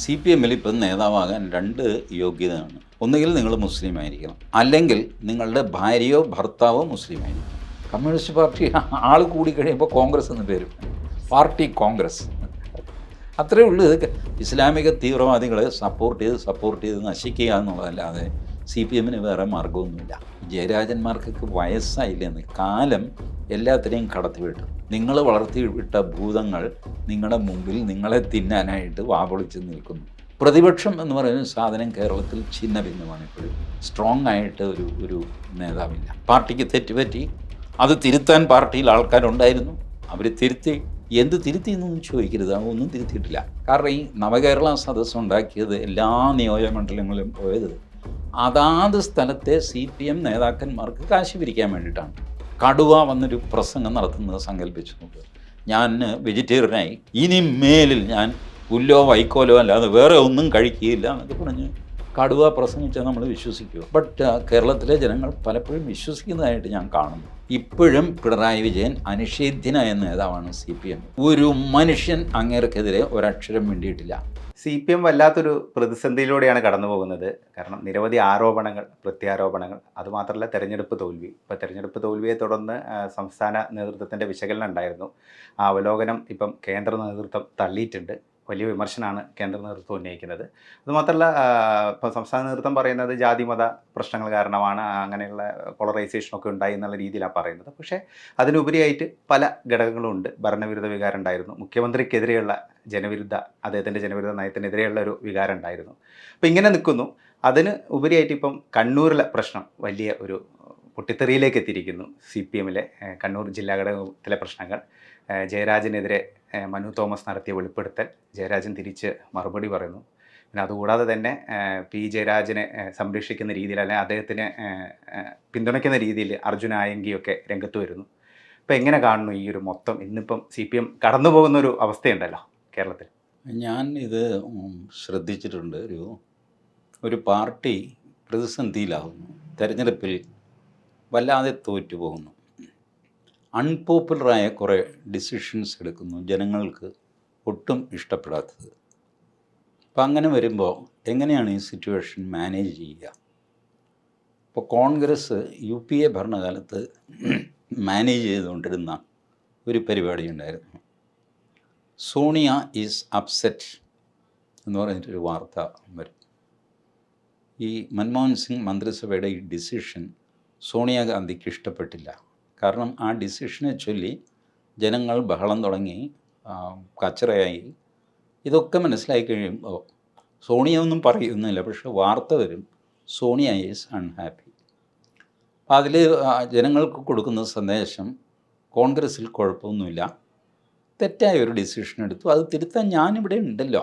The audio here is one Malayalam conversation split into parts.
സി പി എമ്മിൽ ഇപ്പം നേതാവാകാൻ രണ്ട് യോഗ്യതയാണ്. ഒന്നുകിൽ നിങ്ങൾ മുസ്ലിം ആയിരിക്കണം അല്ലെങ്കിൽ നിങ്ങളുടെ ഭാര്യയോ ഭർത്താവോ മുസ്ലിം ആയിരിക്കണം കമ്മ്യൂണിസ്റ്റ് പാർട്ടി ആൾ കൂടി കഴിയുമ്പോൾ കോൺഗ്രസ് എന്ന് പേരും. പാർട്ടി കോൺഗ്രസ്. അത്രയേ ഉള്ളൂ ഇസ്ലാമിക തീവ്രവാദികളെ സപ്പോർട്ട് ചെയ്ത് സപ്പോർട്ട് ചെയ്ത് നശിക്കുക എന്നുള്ളതല്ലാതെ സി പി എമ്മിന് വേറെ മാർഗമൊന്നുമില്ല ജയരാജന്മാർക്കൊക്കെ വയസ്സായില്ലെന്ന് കാലം എല്ലാത്തിനെയും കടത്തിവിട്ടു നിങ്ങൾ വളർത്തിവിട്ട ഭൂതങ്ങൾ നിങ്ങളുടെ മുമ്പിൽ നിങ്ങളെ തിന്നാനായിട്ട് വാപൊളിച്ച് നിൽക്കുന്നു. പ്രതിപക്ഷം എന്ന് പറയുന്ന സാധനം കേരളത്തിൽ ഛിന്ന ഭിന്നമാണ് ഇപ്പോഴും. സ്ട്രോങ് ആയിട്ട് ഒരു ഒരു നേതാവില്ല. പാർട്ടിക്ക് തെറ്റുപറ്റി അത് തിരുത്താൻ പാർട്ടിയിൽ ആൾക്കാരുണ്ടായിരുന്നു. അവർ തിരുത്തി. എന്ത് തിരുത്തി എന്നൊന്നും ചോദിക്കരുത്. ഒന്നും തിരുത്തിയിട്ടില്ല. കാരണം ഈ നവകേരള സദസ്സ് ഉണ്ടാക്കിയത് എല്ലാ നിയോജകമണ്ഡലങ്ങളിലും പോയത് അതാത് സ്ഥലത്തെ സി പി എം നേതാക്കന്മാർക്ക് കാശ് പിരിക്കാൻ വേണ്ടിയിട്ടാണ്. കടുവ വന്നൊരു പ്രസംഗം നടത്തുന്നത് സങ്കല്പിച്ചു നോക്കുക ഞാൻ വെജിറ്റേറിയനായി. ഇനി മേലിൽ ഞാൻ പുല്ലോ വൈക്കോലോ അല്ലാതെ വേറെ ഒന്നും കഴിക്കുകയില്ല എന്നൊക്കെ പറഞ്ഞ് കടുവ പ്രസംഗിച്ചാൽ നമ്മൾ വിശ്വസിക്കുക. ബട്ട് കേരളത്തിലെ ജനങ്ങൾ പലപ്പോഴും വിശ്വസിക്കുന്നതായിട്ട് ഞാൻ കാണുന്നു. ഇപ്പോഴും പിണറായി വിജയൻ അനിഷേധ്യനായ നേതാവാണ് സി പി എം. ഒരു മനുഷ്യൻ അങ്ങേർക്കെതിരെ ഒരക്ഷരം വേണ്ടിയിട്ടില്ല സി പി എം വല്ലാത്തൊരു പ്രതിസന്ധിയിലൂടെയാണ് കടന്നു പോകുന്നത്. കാരണം നിരവധി ആരോപണങ്ങൾ പ്രത്യാരോപണങ്ങൾ. അതുമാത്രമല്ല തെരഞ്ഞെടുപ്പ് തോൽവി. ഇപ്പോൾ തെരഞ്ഞെടുപ്പ് തോൽവിയെ തുടർന്ന് സംസ്ഥാന നേതൃത്വത്തിന്റെ വിശകലനം ഉണ്ടായിരുന്നു. ആ അവലോകനം ഇപ്പം കേന്ദ്ര നേതൃത്വം തള്ളിയിട്ടുണ്ട്. വലിയ വിമർശനമാണ് കേന്ദ്ര നേതൃത്വം ഉന്നയിക്കുന്നത്. അതുമാത്രമല്ല ഇപ്പോൾ സംസ്ഥാന നേതൃത്വം പറയുന്നത് ജാതിമത പ്രശ്നങ്ങൾ കാരണമാണ് അങ്ങനെയുള്ള പോളറൈസേഷനൊക്കെ ഉണ്ടായി എന്നുള്ള രീതിയിലാണ് പറയുന്നത്. പക്ഷേ അതിനുപരിയായിട്ട് പല ഘടകങ്ങളും ഉണ്ട്. ഭരണവിരുദ്ധ വികാരം ഉണ്ടായിരുന്നു. മുഖ്യമന്ത്രിക്കെതിരെയുള്ള ജനവിരുദ്ധ അദ്ദേഹത്തിന്റെ ജനവിരുദ്ധ നയത്തിനെതിരെയുള്ള ഒരു വികാരം ഉണ്ടായിരുന്നു. അപ്പോൾ ഇങ്ങനെ നിൽക്കുന്നു. അതിന് ഉപരിയായിട്ട് ഇപ്പം കണ്ണൂരിലെ പ്രശ്നം വലിയ ഒരു പൊട്ടിത്തെറിയിലേക്ക് എത്തിയിരിക്കുന്നു. സി പി എമ്മിലെ കണ്ണൂർ ജില്ലാ ഘടകത്തിലെ പ്രശ്നങ്ങൾ. ജയരാജനെതിരെ മനു തോമസ് നടത്തിയ വെളിപ്പെടുത്തൽ. ജയരാജൻ തിരിച്ച് മറുപടി പറയുന്നു. പിന്നെ അതുകൂടാതെ തന്നെ പി ജയരാജനെ സംരക്ഷിക്കുന്ന രീതിയിൽ അല്ലെങ്കിൽ അദ്ദേഹത്തിനെ പിന്തുണയ്ക്കുന്ന രീതിയിൽ അർജുന ആയങ്കിയൊക്കെ രംഗത്ത് വരുന്നു. അപ്പോൾ എങ്ങനെ കാണുന്നു ഈ ഒരു മൊത്തം? ഇന്നിപ്പം സി പി എം കടന്നു പോകുന്ന ഒരു അവസ്ഥയുണ്ടല്ലോ കേരളത്തിൽ. ഞാൻ ഇത് ശ്രദ്ധിച്ചിട്ടുണ്ട് ഒരു ഒരു പാർട്ടി പ്രതിസന്ധിയിലാകുന്നു തെരഞ്ഞെടുപ്പിൽ വല്ലാതെ തോറ്റുപോകുന്നു. അൺപോപ്പുലറായ കുറേ ഡിസിഷൻസ് എടുക്കുന്നു ജനങ്ങൾക്ക് ഒട്ടും ഇഷ്ടപ്പെടാത്തത്. അപ്പം അങ്ങനെ വരുമ്പോൾ എങ്ങനെയാണ് ഈ സിറ്റുവേഷൻ മാനേജ് ചെയ്യുക? ഇപ്പോൾ കോൺഗ്രസ് യു പി എ ഭരണകാലത്ത് മാനേജ് ചെയ്തുകൊണ്ടിരുന്ന ഒരു പരിപാടി ഉണ്ടായിരുന്നു. സോണിയ ഈസ് അപ്സെറ്റ് എന്ന് പറഞ്ഞിട്ടൊരു വാർത്ത വരും. ഈ മൻമോഹൻ സിംഗ് മന്ത്രിസഭയുടെ ഈ ഡിസിഷൻ സോണിയാഗാന്ധിക്ക് ഇഷ്ടപ്പെട്ടില്ല. കാരണം ആ ഡിസിഷനെ ചൊല്ലി ജനങ്ങൾ ബഹളം തുടങ്ങി കച്ചറയായി. ഇതൊക്കെ മനസ്സിലായി കഴിയുമ്പോൾ സോണിയ ഒന്നും പറയുന്നില്ല പക്ഷെ വാർത്ത വരും സോണിയ ഈസ് അൺഹാപ്പി അപ്പോൾ അതിൽ ജനങ്ങൾക്ക് കൊടുക്കുന്ന സന്ദേശം കോൺഗ്രസ്സിൽ കുഴപ്പമൊന്നുമില്ല. തെറ്റായ ഒരു ഡിസിഷൻ എടുത്തു. അത് തിരുത്താൻ ഞാനിവിടെ ഉണ്ടല്ലോ.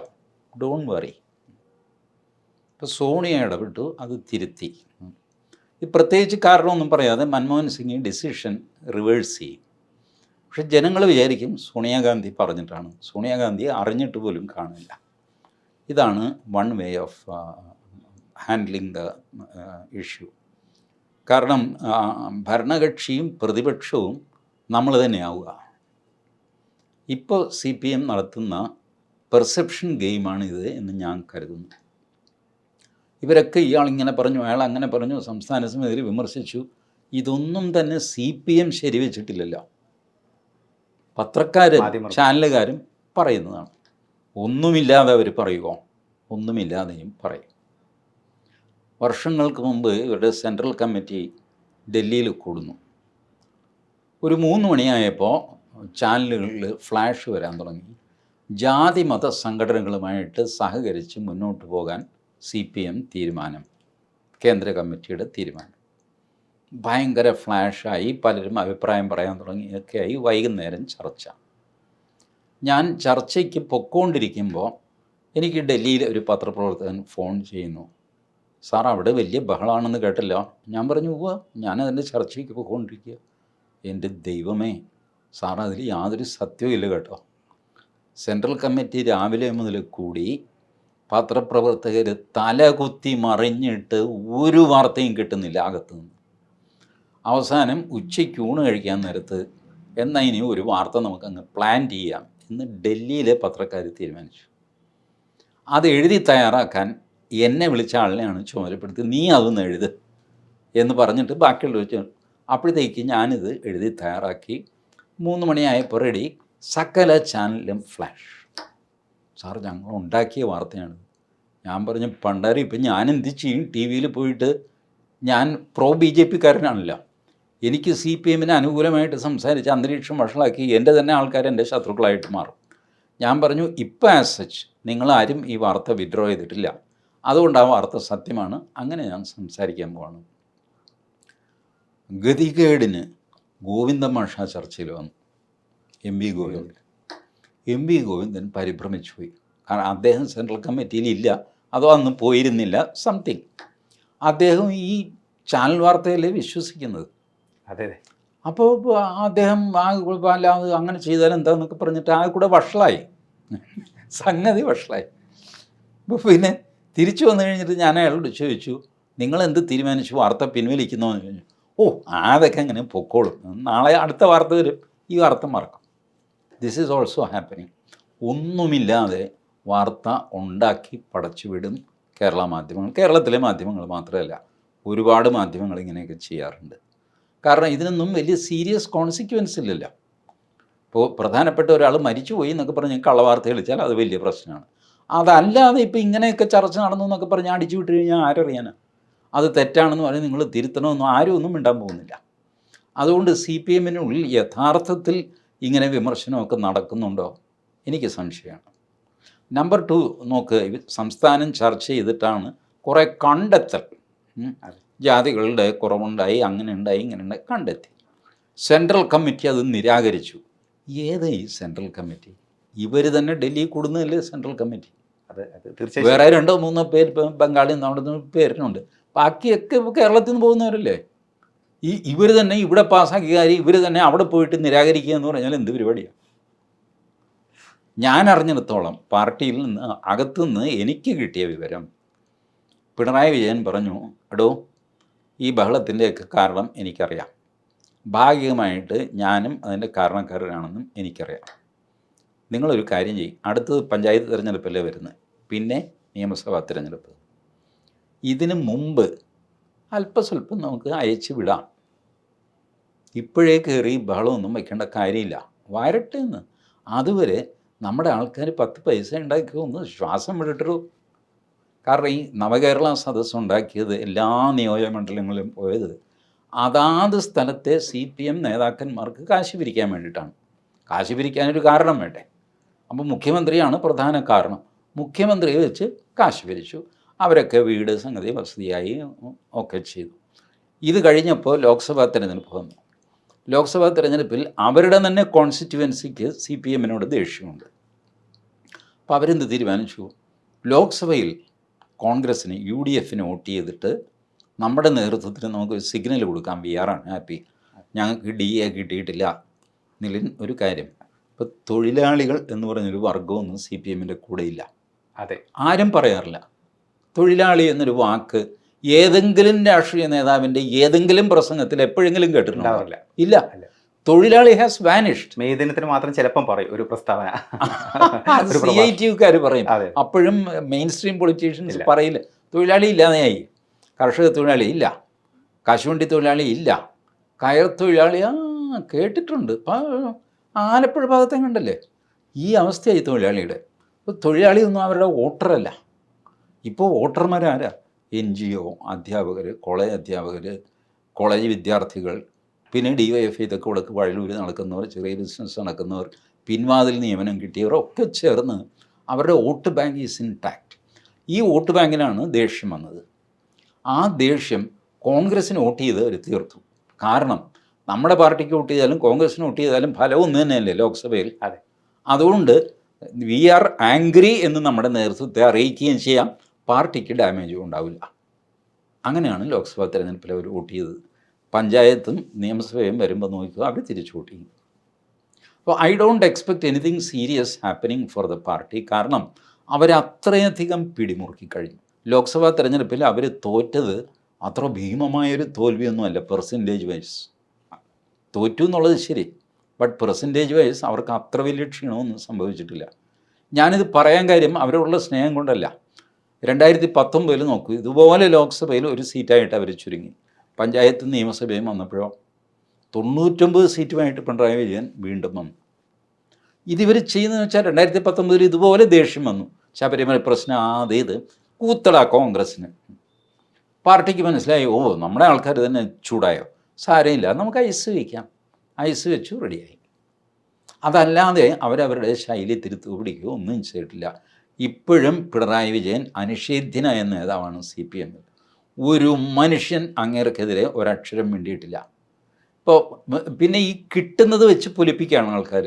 ഡോൺ വറി ഇപ്പോൾ സോണിയ ഇടപെട്ടു അത് തിരുത്തി. പ്രത്യേകിച്ച് കാരണമൊന്നും പറയാതെ മൻമോഹൻ സിംഗ് ഡിസിഷൻ റിവേഴ്സ് ചെയ്യും. പക്ഷെ ജനങ്ങൾ വിചാരിക്കും സോണിയാഗാന്ധി പറഞ്ഞിട്ടാണ്. സോണിയാഗാന്ധി അറിഞ്ഞിട്ട് പോലും കാണില്ല. ഇതാണ് one way of handling the issue കാരണം ഭരണകക്ഷിയും പ്രതിപക്ഷവും നമ്മൾ തന്നെയാവുക ഇപ്പോൾ സി പി എം നടത്തുന്ന പെർസെപ്ഷൻ ഗെയിമാണിത് എന്ന് ഞാൻ കരുതുന്നു. ഇവരൊക്കെ ഇയാൾ ഇങ്ങനെ പറഞ്ഞു അയാൾ അങ്ങനെ പറഞ്ഞു സംസ്ഥാന സമിതി വിമർശിച്ചു. ഇതൊന്നും തന്നെ സി പി എം ശരിവെച്ചിട്ടില്ലല്ലോ പത്രക്കാരും. ചാനലുകാരും പറയുന്നതാണ്. ഒന്നുമില്ലാതെ അവർ പറയുമോ ഒന്നുമില്ലാതെയും പറയും. വർഷങ്ങൾക്ക് മുമ്പ് ഇവരുടെ സെൻട്രൽ കമ്മിറ്റി ഡൽഹിയിൽ കൂടുന്നു. ഒരു മൂന്ന് മണിയായപ്പോൾ ചാനലുകളിൽ ഫ്ലാഷ് വരാൻ തുടങ്ങി. ജാതി മത സംഘടനകളുമായിട്ട് സഹകരിച്ച് മുന്നോട്ട് പോകാൻ സി പി എം തീരുമാനം. കേന്ദ്ര കമ്മിറ്റിയുടെ തീരുമാനം. ഭയങ്കര ഫ്ലാഷായി പലരും അഭിപ്രായം പറയാൻ തുടങ്ങിയൊക്കെയായി വൈകുന്നേരം ചർച്ച. ഞാൻ ചർച്ചയ്ക്ക് പൊക്കോണ്ടിരിക്കുമ്പോൾ എനിക്ക് ഡൽഹിയിൽ ഒരു പത്രപ്രവർത്തകൻ ഫോൺ ചെയ്യുന്നു. സാർ അവിടെ വലിയ ബഹളാണെന്ന് കേട്ടല്ലോ. ഞാൻ പറഞ്ഞു പോവുക ഞാനതിന്റെ ചർച്ചയ്ക്ക് പോയിക്കൊണ്ടിരിക്കുക എന്റെ ദൈവമേ സാർ അതിൽ യാതൊരു സത്യവും ഇല്ല കേട്ടോ. സെൻട്രൽ കമ്മിറ്റി രാവിലെ മുതൽ കൂടി പത്രപ്രവർത്തകർ തലകുത്തി മറിഞ്ഞിട്ട് ഒരു വാർത്തയും കിട്ടുന്നില്ല അകത്തുനിന്ന്. അവസാനം ഉച്ചയ്ക്ക് ഊണ് കഴിക്കാൻ നേരത്ത് എന്നാൽ ഇനി ഒരു വാർത്ത നമുക്കങ്ങ് പ്ലാൻ ചെയ്യാം എന്ന് ഡൽഹിയിലെ പത്രക്കാർ തീരുമാനിച്ചു. അത് എഴുതി തയ്യാറാക്കാൻ എന്നെ വിളിച്ച ആളിനെയാണ് ചുമതലപ്പെടുത്തി നീ അതൊന്ന് എഴുത് എന്ന് പറഞ്ഞിട്ട് ബാക്കിയുള്ള വെച്ച് അപ്പോഴത്തേക്ക് ഞാനിത് എഴുതി തയ്യാറാക്കി. മൂന്ന് മണിയായപ്പോൾ റെഡി സകല ചാനലിലും ഫ്ലാഷ് സാർ ഞങ്ങൾ ഉണ്ടാക്കിയ വാർത്തയാണ്. ഞാൻ പറഞ്ഞു പണ്ടാരി ഇപ്പം ഞാൻ എന്ത് ചെയ്യും? ടി വിയിൽ പോയിട്ട് ഞാൻ പ്രോ ബി ജെ പിക്കാരനാണല്ലോ. എനിക്ക് സി പി എമ്മിന് അനുകൂലമായിട്ട് സംസാരിച്ച് അന്തരീക്ഷം വഷളാക്കി എന്റെ തന്നെ ആൾക്കാർ എന്റെ ശത്രുക്കളായിട്ട് മാറും. ഞാൻ പറഞ്ഞു ഇപ്പം ആസ് സച്ച് നിങ്ങളാരും ഈ വാർത്ത വിഡ്രോ ചെയ്തിട്ടില്ല. അതുകൊണ്ട് ആ വാർത്ത സത്യമാണ്. അങ്ങനെ ഞാൻ സംസാരിക്കാൻ പോവാണ്. ഗതികേടിന് ഗോവിന്ദ മാഷ ചർച്ചയിൽ വന്നു. M V Govindan M V Govindan പരിഭ്രമിച്ചു പോയി കാരണം അദ്ദേഹം സെൻട്രൽ കമ്മിറ്റിയിൽ ഇല്ല. അതോ അന്ന് പോയിരുന്നില്ല സംതിങ് അദ്ദേഹം ഈ ചാനൽ വാർത്തയിലെ വിശ്വസിക്കുന്നത്. അതെ അതെ. അപ്പോൾ അദ്ദേഹം ആ അല്ലാതെ അങ്ങനെ ചെയ്താൽ എന്താന്നൊക്കെ പറഞ്ഞിട്ട് ആ കൂടെ വഷളായി. സംഗതി വഷളായി. അപ്പോൾ പിന്നെ തിരിച്ചു വന്നു കഴിഞ്ഞിട്ട് ഞാൻ അയാളോട് ചോദിച്ചു നിങ്ങൾ എന്ത് തീരുമാനിച്ചു? വാർത്ത പിൻവലിക്കുന്നോ എന്ന് ചോദിച്ചു. ഓ അതൊക്കെ അങ്ങനെ പൊക്കോളും. നാളെ അടുത്ത വാർത്ത വരും. ഈ വാർത്ത മറക്കും. ദിസ് ഈസ് ഓൾസോ ഹാപ്പനിങ് ഒന്നുമില്ലാതെ വാർത്ത ഉണ്ടാക്കി പടച്ചുവിടും കേരള മാധ്യമങ്ങൾ. കേരളത്തിലെ മാധ്യമങ്ങൾ മാത്രമല്ല ഒരുപാട് മാധ്യമങ്ങൾ ഇങ്ങനെയൊക്കെ ചെയ്യാറുണ്ട്. കാരണം ഇതിനൊന്നും വലിയ സീരിയസ് കോൺസിക്വൻസ് ഇല്ലല്ലോ. ഇപ്പോൾ പ്രധാനപ്പെട്ട ഒരാൾ മരിച്ചുപോയി എന്നൊക്കെ പറഞ്ഞ് കള്ളവാർത്ത കളിച്ചാൽ അത് വലിയ പ്രശ്നമാണ്. അതല്ലാതെ ഇപ്പോൾ ഇങ്ങനെയൊക്കെ ചർച്ച നടന്നു എന്നൊക്കെ പറഞ്ഞ് അടിച്ചു വിട്ട് കഴിഞ്ഞാൽ ആരറിയാനാണ് അത് തെറ്റാണെന്ന് പറഞ്ഞ് നിങ്ങൾ തിരുത്തണമെന്നും ആരും ഒന്നും മിണ്ടാൻ പോകുന്നില്ല. അതുകൊണ്ട് സി പി എമ്മിനുള്ളിൽ യഥാർത്ഥത്തിൽ ഇങ്ങനെ വിമർശനമൊക്കെ നടക്കുന്നുണ്ടോ? എനിക്ക് സംശയമാണ്. നമ്പർ ടു നോക്ക് സംസ്ഥാനം ചർച്ച ചെയ്തിട്ടാണ് കുറേ കണ്ടെത്തൽ. ജാതികളുടെ കുറവുണ്ടായി അങ്ങനെ ഉണ്ടായി ഇങ്ങനെ ഉണ്ടായി കണ്ടെത്തി. സെൻട്രൽ കമ്മിറ്റി അത് നിരാകരിച്ചു. ഏത് ഈ സെൻട്രൽ കമ്മിറ്റി ഇവർ തന്നെ ഡൽഹി കൂടുന്നതല്ലേ സെൻട്രൽ കമ്മിറ്റി അത് അത് തീർച്ചയായും. വേറെ രണ്ടോ മൂന്നോ പേര് ബംഗാളിൽ നിന്ന് അവിടെ നിന്ന് പേരിനുണ്ട് ബാക്കിയൊക്കെ ഇപ്പോൾ കേരളത്തിൽ നിന്ന് പോകുന്നവരല്ലേ? ഈ ഇവർ തന്നെ ഇവിടെ പാസ്സാക്കിയ കാര്യം ഇവർ തന്നെ അവിടെ പോയിട്ട് നിരാകരിക്കുക എന്ന് പറഞ്ഞാൽ എന്ത് പരിപാടിയാണ് ഞാൻ അറിഞ്ഞിടത്തോളം പാർട്ടിയിൽ നിന്ന് അകത്തുനിന്ന് എനിക്ക് കിട്ടിയ വിവരം. പിണറായി വിജയൻ പറഞ്ഞു എടോ ഈ ബഹളത്തിന്റെയൊക്കെ കാരണം എനിക്കറിയാം. ഭാഗികമായിട്ട് ഞാനും അതിന്റെ കാരണക്കാരനാണെന്നും എനിക്കറിയാം. നിങ്ങളൊരു കാര്യം ചെയ്യും. അടുത്തത് പഞ്ചായത്ത് തിരഞ്ഞെടുപ്പല്ലേ വരുന്നത്. പിന്നെ നിയമസഭാ തിരഞ്ഞെടുപ്പ്. ഇതിന് മുമ്പ് അല്പസ്വല്പം നമുക്ക് അയച്ചു വിടാം. ഇപ്പോഴേ കയറി ബഹളമൊന്നും വയ്ക്കേണ്ട കാര്യമില്ല. വരട്ടെ എന്ന് അതുവരെ നമ്മുടെ ആൾക്കാർ പത്ത് പൈസ ഉണ്ടാക്കി ഒന്ന് ശ്വാസം വിട്ടിട്ടു കാരണം ഈ നവകേരള സദസ്സ് ഉണ്ടാക്കിയത് എല്ലാ നിയോജകമണ്ഡലങ്ങളിലും പോയത് അതാത് സ്ഥലത്തെ സി പി എം നേതാക്കന്മാർക്ക് കാശ് പിരിക്കാൻ വേണ്ടിയിട്ടാണ്. കാശ് പിരിക്കാനൊരു കാരണം വേണ്ടേ? അപ്പോൾ മുഖ്യമന്ത്രിയാണ് പ്രധാന കാരണം. മുഖ്യമന്ത്രിയെ വെച്ച് കാശ് പിരിച്ചു. അവരൊക്കെ വീട് സംഗതി വസതിയായി ഒക്കെ ചെയ്തു. ഇത് കഴിഞ്ഞപ്പോൾ ലോക്സഭാ തിരഞ്ഞെടുപ്പ് വന്നു. ലോക്സഭാ തിരഞ്ഞെടുപ്പിൽ അവരുടെ തന്നെ കോൺസ്റ്റിറ്റ്യുവൻസിക്ക് സി പി എമ്മിനോട് ദേഷ്യമുണ്ട്. അപ്പോൾ അവരെന്ത് തീരുമാനിച്ചു? ലോക്സഭയിൽ കോൺഗ്രസ്സിന് യു ഡി എഫിന് വോട്ട് ചെയ്തിട്ട് നമ്മുടെ നേതൃത്വത്തിന് നമുക്ക് സിഗ്നൽ കൊടുക്കാം വി ഹാപ്പി. ഞങ്ങൾക്ക് ഡി എ കിട്ടിയിട്ടില്ല. നിലിൻ ഒരു കാര്യം. ഇപ്പോൾ തൊഴിലാളികൾ എന്ന് പറഞ്ഞൊരു വർഗമൊന്നും സി പി എമ്മിന്റെ കൂടെയില്ല അതെ. ആരും പറയാറില്ല. തൊഴിലാളി എന്നൊരു വാക്ക് ഏതെങ്കിലും രാഷ്ട്രീയ നേതാവിന്റെ ഏതെങ്കിലും പ്രസംഗത്തിൽ എപ്പോഴെങ്കിലും കേട്ടിട്ടുണ്ടാവില്ല ഇല്ല. തൊഴിലാളി ഹാസ് വാനിഷ്ഡ് മെയ് ദിനത്തിന് മാത്രം ചിലപ്പം പറയും ഒരു പ്രസ്താവന. C I. പറയും. അപ്പോഴും മെയിൻ സ്ട്രീം പൊളിറ്റീഷ്യൻസ്. പറയില്ല. തൊഴിലാളി ഇല്ലാതെയായി. കർഷക തൊഴിലാളി ഇല്ല. കശുവണ്ടി തൊഴിലാളി ഇല്ല. കയർ തൊഴിലാളി ആ കേട്ടിട്ടുണ്ട്. ആലപ്പുഴ ഭാഗത്തെ കണ്ടല്ലേ? ഈ അവസ്ഥയായി തൊഴിലാളിയുടെ. ഇപ്പോൾ തൊഴിലാളിയൊന്നും അവരുടെ വോട്ടറല്ല. ഇപ്പോൾ വോട്ടർമാരാരാ? എൻ ജി ഒ അധ്യാപകർ കോളേജ് അധ്യാപകർ കോളേജ് വിദ്യാർത്ഥികൾ പിന്നെ ഡി വൈ എഫ് ഐ ഇതൊക്കെ ഇവിടെ വഴലൂർ നടക്കുന്നവർ ചെറിയ ബിസിനസ് നടക്കുന്നവർ പിൻവാതിൽ നിയമനം കിട്ടിയവർ ഒക്കെ ചേർന്ന് അവരുടെ വോട്ട് ബാങ്ക് ഈസ് ഇൻടാക്റ്റ് ഈ വോട്ട് ബാങ്കിനാണ് ദേഷ്യം വന്നത്. ആ ദേഷ്യം കോൺഗ്രസ്സിന് വോട്ട് ചെയ്ത് അവർ തീർത്തു. കാരണം നമ്മുടെ പാർട്ടിക്ക് വോട്ട് ചെയ്താലും കോൺഗ്രസ്സിന് വോട്ട് ചെയ്താലും ഫലം ഒന്ന് തന്നെയല്ലേ ലോക്സഭയിൽ. അതെ. അതുകൊണ്ട് വി ആർ ആംഗ്രി എന്ന് നമ്മുടെ നേതൃത്വത്തെ അറിയിക്കുകയും ചെയ്യാം. പാർട്ടിക്ക് ഡാമേജും ഉണ്ടാവില്ല. അങ്ങനെയാണ് ലോക്സഭാ തെരഞ്ഞെടുപ്പിൽ അവർ വോട്ട് ചെയ്തത്. പഞ്ചായത്തും നിയമസഭയും വരുമ്പോൾ നോക്കുക അവർ തിരിച്ചു വോട്ട് ചെയ്യും. അപ്പോൾ I don't expect anything serious happening for the party. കാരണം അവരത്രയധികം പിടിമുറുക്കി കഴിഞ്ഞു. ലോക്സഭാ തെരഞ്ഞെടുപ്പിൽ അവർ തോറ്റത് അത്ര ഭീമമായൊരു തോൽവിയൊന്നുമല്ല പെർസെന്റേജ് വൈസ് തോറ്റു എന്നുള്ളത് ശരി ബട്ട് പെർസെന്റേജ് വൈസ് അവർക്ക് അത്ര വലിയ ക്ഷീണമൊന്നും സംഭവിച്ചിട്ടില്ല. ഞാനിത് പറയാൻ കാര്യം അവരോടുള്ള സ്നേഹം കൊണ്ടല്ല. രണ്ടായിരത്തി പത്തൊമ്പതിൽ നോക്കൂ ഇതുപോലെ ലോക്സഭയിൽ ഒരു സീറ്റായിട്ട് അവർ ചുരുങ്ങി. പഞ്ചായത്ത് നിയമസഭയും വന്നപ്പോഴോ തൊണ്ണൂറ്റൊമ്പത് സീറ്റുമായിട്ട് പിണറായി വിജയൻ വീണ്ടും വന്നു. ഇതിവർ ചെയ്യുന്നതെന്ന് വെച്ചാൽ രണ്ടായിരത്തി പത്തൊമ്പതിൽ ഇതുപോലെ ദേഷ്യം വന്നു. ശബരിമല പ്രശ്നം ആദ്യത് കൂത്തള കോൺഗ്രസ്സിന്. പാർട്ടിക്ക് മനസ്സിലായി ഓ നമ്മുടെ ആൾക്കാർ തന്നെ ചൂടായോ? സാരമില്ല നമുക്ക് ഐസ് വയ്ക്കാം ഐസ് വെച്ചു റെഡിയായി. അതല്ലാതെ അവരവരുടെ ശൈലി തിരുത്തുപിടിക്കുകയോ ഒന്നും ചെയ്തിട്ടില്ല. ഇപ്പോഴും പിണറായി വിജയൻ അനിഷേധ്യന എന്ന നേതാവാണ് സി പി എമ്മിൽ ഒരു മനുഷ്യൻ അങ്ങേർക്കെതിരെ ഒരക്ഷരം വേണ്ടിയിട്ടില്ല ഇപ്പോൾ പിന്നെ ഈ കിട്ടുന്നത് വെച്ച് പൊലിപ്പിക്കുകയാണ് ആൾക്കാർ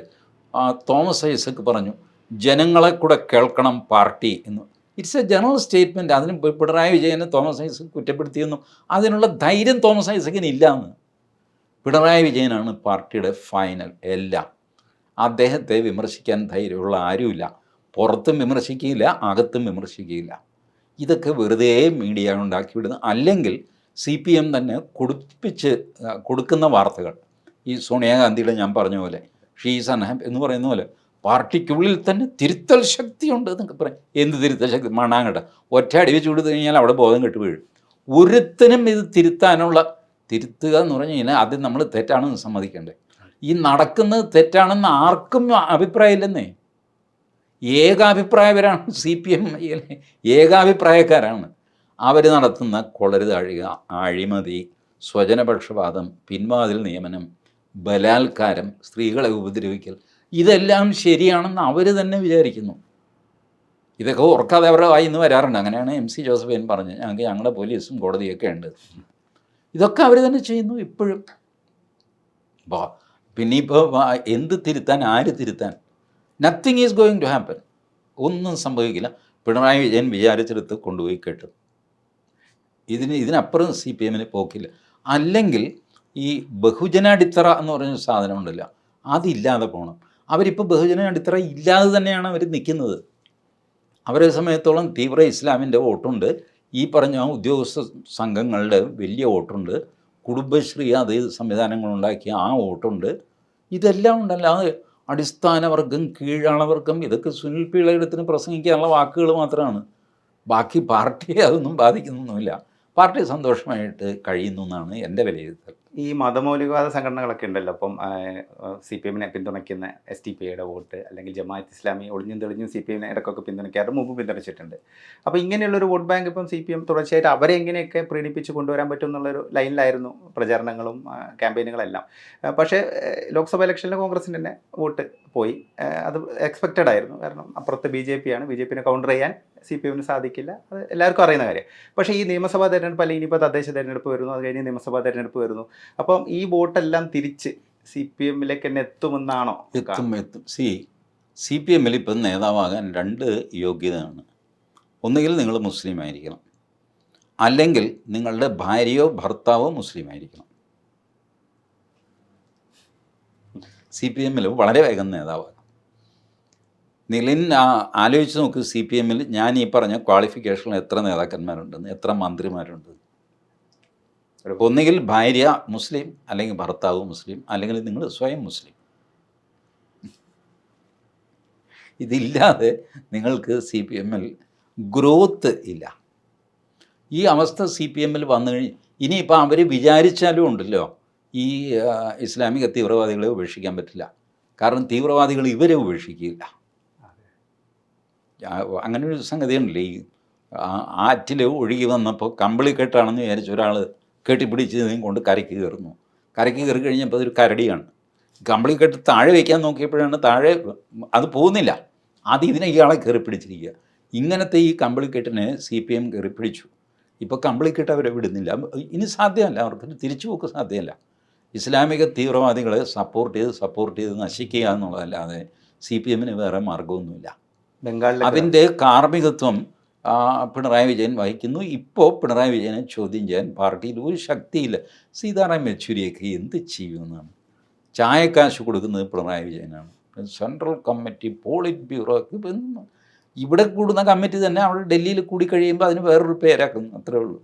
തോമസ് ഐസക്ക് പറഞ്ഞു ജനങ്ങളെ കൂടെ കേൾക്കണം പാർട്ടി എന്ന്. ഇറ്റ്സ് എ ജനറൽ സ്റ്റേറ്റ്മെന്റ് അതിന് പിണറായി വിജയനെ തോമസ് ഐസക്ക് കുറ്റപ്പെടുത്തിയെന്നും അതിനുള്ള ധൈര്യം തോമസ് ഐസക്കിന് ഇല്ലയെന്ന് പിണറായി വിജയനാണ് പാർട്ടിയുടെ ഫൈനൽ എല്ലാം. അദ്ദേഹത്തെ വിമർശിക്കാൻ ധൈര്യമുള്ള ആരുമില്ല. പുറത്തും വിമർശിക്കുകയില്ല അകത്തും വിമർശിക്കുകയില്ല. ഇതൊക്കെ വെറുതെ മീഡിയ ഉണ്ടാക്കിവിടുന്ന അല്ലെങ്കിൽ സി പി എം തന്നെ കൊടുപ്പിച്ച് കൊടുക്കുന്ന വാർത്തകൾ. ഈ സോണിയാഗാന്ധിയുടെ ഞാൻ പറഞ്ഞ പോലെ ഷീസ് അൻഹാം എന്ന് പറയുന്ന പോലെ പാർട്ടിക്കുള്ളിൽ തന്നെ തിരുത്തൽ ശക്തിയുണ്ട് എന്നൊക്കെ പറയാം. എന്ത് തിരുത്തൽ ശക്തി? മണാങ്ങട്ട ഒറ്റ അടി വെച്ച് കൊടുത്തു കഴിഞ്ഞാൽ അവിടെ ബോധം കെട്ട് വീഴും. ഒരുത്തനും ഇത് തിരുത്താനുള്ള തിരുത്തുക എന്ന് പറഞ്ഞു കഴിഞ്ഞാൽ ആദ്യം നമ്മൾ തെറ്റാണെന്ന് സമ്മതിക്കണ്ടേ. ഈ നടക്കുന്നത് തെറ്റാണെന്ന് ആർക്കും അഭിപ്രായമില്ലെന്നേ. ഏകാഭിപ്രായവരാണ്. സി പി എം ഏകാഭിപ്രായക്കാരാണ്. അവർ നടത്തുന്ന കൊളരുതാഴിക അഴിമതി സ്വജനപക്ഷപാതം പിൻവാതിൽ നിയമനം ബലാത്കാരം സ്ത്രീകളെ ഉപദ്രവിക്കൽ ഇതെല്ലാം ശരിയാണെന്ന് അവർ തന്നെ വിചാരിക്കുന്നു. ഇതൊക്കെ ഓർക്കാതെ അവരുടെ വായി ഇന്ന് വരാറുണ്ട്. അങ്ങനെയാണ് എം സി ജോസഫൈൻ പറഞ്ഞത് ഞങ്ങൾക്ക് ഞങ്ങളുടെ പോലീസും കോടതിയൊക്കെ ഉണ്ട്. ഇതൊക്കെ അവർ തന്നെ ചെയ്യുന്നു ഇപ്പോഴും. പിന്നെ ഇപ്പോൾ എന്ത് തിരുത്താൻ ആര് തിരുത്താൻ? Nothing is going to happen ഒന്നും സംഭവിക്കില്ല. പിണറായി വിജയൻ വിചാരിച്ചെടുത്ത് കൊണ്ടുപോയി കെട്ടും. ഇതിന് ഇതിനപ്പുറം സി പി എമ്മിന് പോക്കില്ല. അല്ലെങ്കിൽ ഈ ബഹുജന അടിത്തറ എന്ന് പറഞ്ഞ സാധനമുണ്ടല്ല അതില്ലാതെ പോകണം അവരിപ്പോൾ ബഹുജന അടിത്തറ ഇല്ലാതെ തന്നെയാണ് അവർ നിൽക്കുന്നത് അവരെ സമയത്തോളം തീവ്ര ഇസ്ലാമിന്റെ വോട്ടുണ്ട്. ഈ പറഞ്ഞ ഉദ്യോഗസ്ഥ സംഘങ്ങളുടെ വലിയ വോട്ടുണ്ട്. കുടുംബശ്രീ അത് സംവിധാനങ്ങളുണ്ടാക്കിയ ആ വോട്ടുണ്ട്. ഇതെല്ലാം ഉണ്ടല്ലാതെ അടിസ്ഥാനവർഗം കീഴാളവർഗം ഇതൊക്കെ സുനിൽ പിള്ളയിടത്തിന് പ്രസംഗിക്കാനുള്ള വാക്കുകൾ മാത്രമാണ്. ബാക്കി പാർട്ടിയെ അതൊന്നും ബാധിക്കുന്നൊന്നുമില്ല. പാർട്ടി സന്തോഷമായിട്ട് കഴിയുന്നു എന്നാണ് എന്റെ വിലയിരുത്തൽ. ഈ മതമൗലികവാദ സംഘടനകളൊക്കെ ഉണ്ടല്ലോ. അപ്പം സി പി എമ്മിനെ പിന്തുണയ്ക്കുന്ന എസ് ടി പി ഐയുടെ വോട്ട് അല്ലെങ്കിൽ ജമാഅത്ത് ഇസ്ലാമി ഒളിഞ്ഞും തെളിഞ്ഞും സി പി എമ്മിനെ ഇടയ്ക്കൊക്കെ പിന്തുണയ്ക്കാറ് മുമ്പ് പിന്തുണച്ചിട്ടുണ്ട്. അപ്പോൾ ഇങ്ങനെയുള്ളൊരു വോട്ട് ബാങ്ക് ഇപ്പം സി പി എം തുടർച്ചയായിട്ട് അവരെ എങ്ങനെയൊക്കെ പ്രീണിപ്പിച്ച് കൊണ്ടുവരാൻ പറ്റും എന്നുള്ളൊരു ലൈനിലായിരുന്നു പ്രചാരണങ്ങളും ക്യാമ്പയിനുകളെല്ലാം. പക്ഷേ ലോക്സഭാ ഇലക്ഷനിൽ കോൺഗ്രസിന് തന്നെ വോട്ട് പോയി. അത് എക്സ്പെക്റ്റഡ് ആയിരുന്നു കാരണം അപ്പുറത്ത് ബി ജെ പി ആണ്. ബി ജെ പിനെ കൗണ്ടർ ചെയ്യാൻ സി പി എമ്മിന് സാധിക്കില്ല. അത് എല്ലാവർക്കും അറിയുന്ന കാര്യം. പക്ഷേ ഈ നിയമസഭാ തെരഞ്ഞെടുപ്പ് അല്ലെങ്കിൽ ഇനിയിപ്പോൾ തദ്ദേശ തെരഞ്ഞെടുപ്പ് വരുന്നു അത് കഴിഞ്ഞ് നിയമസഭാ തെരഞ്ഞെടുപ്പ് വരുന്നു. അപ്പം ഈ വോട്ടെല്ലാം തിരിച്ച് സി പി എമ്മിലേക്ക് തന്നെ എത്തുമെന്നാണോ എത്തും എത്തും. സി സി പി എമ്മിൽ ഇപ്പം നേതാവാകാൻ രണ്ട് യോഗ്യതയാണ്. ഒന്നുകിൽ നിങ്ങൾ മുസ്ലിം ആയിരിക്കണം. അല്ലെങ്കിൽ നിങ്ങളുടെ ഭാര്യയോ ഭർത്താവോ മുസ്ലിം ആയിരിക്കണം. സി പി എമ്മിൽ വളരെ വേഗം നേതാവാകാം നിലിൻ ആലോചിച്ച് നോക്ക് സി പി എമ്മിൽ ഞാൻ ഈ പറഞ്ഞ ക്വാളിഫിക്കേഷനിൽ എത്ര നേതാക്കന്മാരുണ്ടെന്ന് എത്ര മന്ത്രിമാരുണ്ട്. ഒന്നുകിൽ ഭാര്യ മുസ്ലിം അല്ലെങ്കിൽ ഭർത്താവ് മുസ്ലിം അല്ലെങ്കിൽ നിങ്ങൾ സ്വയം മുസ്ലിം. ഇതില്ലാതെ നിങ്ങൾക്ക് സി പി എമ്മിൽ ഗ്രോത്ത് ഇല്ല. ഈ അവസ്ഥ സി പി എമ്മിൽ വന്നു കഴിഞ്ഞ് ഇനിയിപ്പോൾ അവർ വിചാരിച്ചാലും ഉണ്ടല്ലോ ഈ ഇസ്ലാമിക തീവ്രവാദികളെ ഉപേക്ഷിക്കാൻ പറ്റില്ല. കാരണം തീവ്രവാദികൾ ഇവരെ ഉപേക്ഷിക്കില്ല അങ്ങനെ ഒരു സംഗതി ഉണ്ടല്ലേ ഈ ആറ്റിൽ ഒഴുകി വന്നപ്പോൾ കമ്പിളി കെട്ടാണെന്ന് വിചാരിച്ച ഒരാൾ കെട്ടിപ്പിടിച്ച് കൊണ്ട് കരയ്ക്ക് കയറുന്നു. കരയ്ക്ക് കയറി കഴിഞ്ഞപ്പോൾ അതൊരു കരടിയാണ്. കമ്പിളി കെട്ട് താഴെ വയ്ക്കാൻ നോക്കിയപ്പോഴാണ് താഴെ അത് പോകുന്നില്ല. അത് ഇതിനെ ഇയാളെ കയറി പിടിച്ചിരിക്കുക. ഇങ്ങനത്തെ ഈ കമ്പിളിക്കെട്ടിനെ സി പി എം കയറി പിടിച്ചു. ഇപ്പോൾ കമ്പിളിക്കെട്ട് അവരെ വിടുന്നില്ല. ഇനി സാധ്യമല്ല അവർക്ക് തിരിച്ചു പോക്ക് സാധ്യമല്ല. ഇസ്ലാമിക തീവ്രവാദികളെ സപ്പോർട്ട് ചെയ്ത് സപ്പോർട്ട് ചെയ്ത് നശിക്കുക എന്നുള്ളതല്ലാതെ സി പി എമ്മിന് വേറെ മാർഗമൊന്നുമില്ല ബംഗാളിലെ അതിന്റെ കാർമ്മികത്വം പിണറായി വിജയൻ വഹിക്കുന്നു. ഇപ്പോൾ പിണറായി വിജയനെ ചോദ്യം ചെയ്യാൻ പാർട്ടിയിൽ ഒരു ശക്തിയില്ല. സീതാറാം യെച്ചൂരിയൊക്കെ എന്ത് ചെയ്യുമെന്നാണ്? ചായക്കാശ് കൊടുക്കുന്നത് പിണറായി വിജയനാണ്. സെൻട്രൽ കമ്മിറ്റി പോളിറ്റ് ബ്യൂറോ ഇവിടെ കൂടുന്ന കമ്മിറ്റി തന്നെ അവിടെ ഡൽഹിയിൽ കൂടി കഴിയുമ്പോൾ അതിന് വേറൊരു പേരാക്കുന്നു അത്രേ ഉള്ളൂ.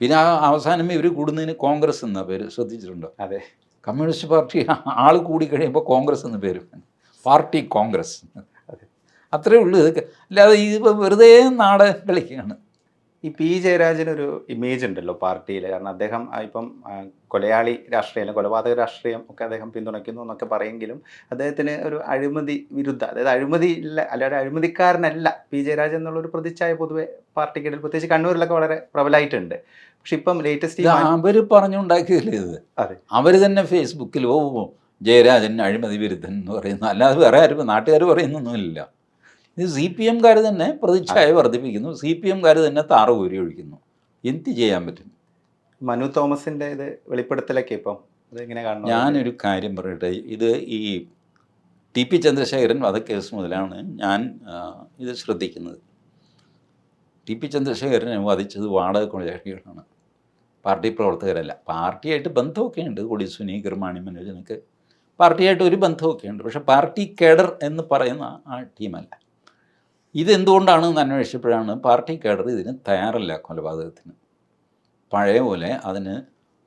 പിന്നെ അവസാനം ഇവർ കൂടുന്നതിന് കോൺഗ്രസ് എന്ന പേര് ശ്രദ്ധിച്ചിട്ടുണ്ടോ? അതെ. കമ്മ്യൂണിസ്റ്റ് പാർട്ടി ആൾ കൂടി കഴിയുമ്പോൾ കോൺഗ്രസ് എന്ന പേര്. പാർട്ടി കോൺഗ്രസ്. അത്രേ ഉള്ളൂ ഇതൊക്കെ. അല്ലാതെ ഇത് വെറുതെ നാടൻ കളിക്കുകയാണ് ഈ പി ജയരാജനൊരു ഇമേജ് ഉണ്ടല്ലോ പാർട്ടിയിൽ കാരണം അദ്ദേഹം ഇപ്പം കൊലയാളി രാഷ്ട്രീയം അല്ലെങ്കിൽ കൊലപാതക രാഷ്ട്രീയം ഒക്കെ അദ്ദേഹം പിന്തുണയ്ക്കുന്നു എന്നൊക്കെ പറയെങ്കിലും അദ്ദേഹത്തിന് ഒരു അഴിമതി വിരുദ്ധ അതായത് അഴിമതി ഇല്ല അല്ലാതെ അഴിമതിക്കാരനല്ല പി ജയരാജൻ എന്നുള്ളൊരു പ്രതിച്ഛായ പൊതുവെ പാർട്ടിക്കിടയിൽ പ്രത്യേകിച്ച് കണ്ണൂരിലൊക്കെ വളരെ പ്രബലമായിട്ടുണ്ട്. പക്ഷെ ഇപ്പം ലേറ്റസ്റ്റ് അവർ പറഞ്ഞുണ്ടാക്കിയല്ലേ ഇത്? അതെ. അവർ തന്നെ ഫേസ്ബുക്കിൽ ഓ ജയരാജൻ അഴിമതി വിരുദ്ധൻ എന്ന് പറയുന്നു അല്ലാതെ വേറെ ആരും നാട്ടുകാർ പറയുന്നൊന്നുമില്ല. ഇത് സി പി എംകാർ തന്നെ പ്രതിച്ഛായ വർദ്ധിപ്പിക്കുന്നു. സി പി എംകാർ തന്നെ താറ് ഊരി ഒഴിക്കുന്നു. എന്ത് ചെയ്യാൻ പറ്റും? മനു തോമസിന്റെ ഇത് വെളിപ്പെടുത്തലൊക്കെ ഇപ്പം ഞാനൊരു കാര്യം പറയട്ടെ. ഇത് ഈ ടി പി ചന്ദ്രശേഖരൻ വധക്കേസ് മുതലാണ് ഞാൻ ഇത് ശ്രദ്ധിക്കുന്നത്. ടി പി ചന്ദ്രശേഖരനെ വധിച്ചത് വാടക കൊലയാളികളാണ്. പാർട്ടി പ്രവർത്തകരല്ല. പാർട്ടിയായിട്ട് ബന്ധമൊക്കെ ഉണ്ട് കൊടി സുനി കിർമാണി മനോജനൊക്കെ പാർട്ടിയായിട്ട് ഒരു ബന്ധമൊക്കെ ഉണ്ട് പക്ഷേ പാർട്ടി കേഡർ എന്ന് പറയുന്ന ആ ടീമല്ല. ഇതെന്തുകൊണ്ടാണെന്ന് അന്വേഷിച്ചപ്പോഴാണ് പാർട്ടി കേഡർ ഇതിന് തയ്യാറല്ല കൊലപാതകത്തിന്. പഴയ പോലെ അതിന്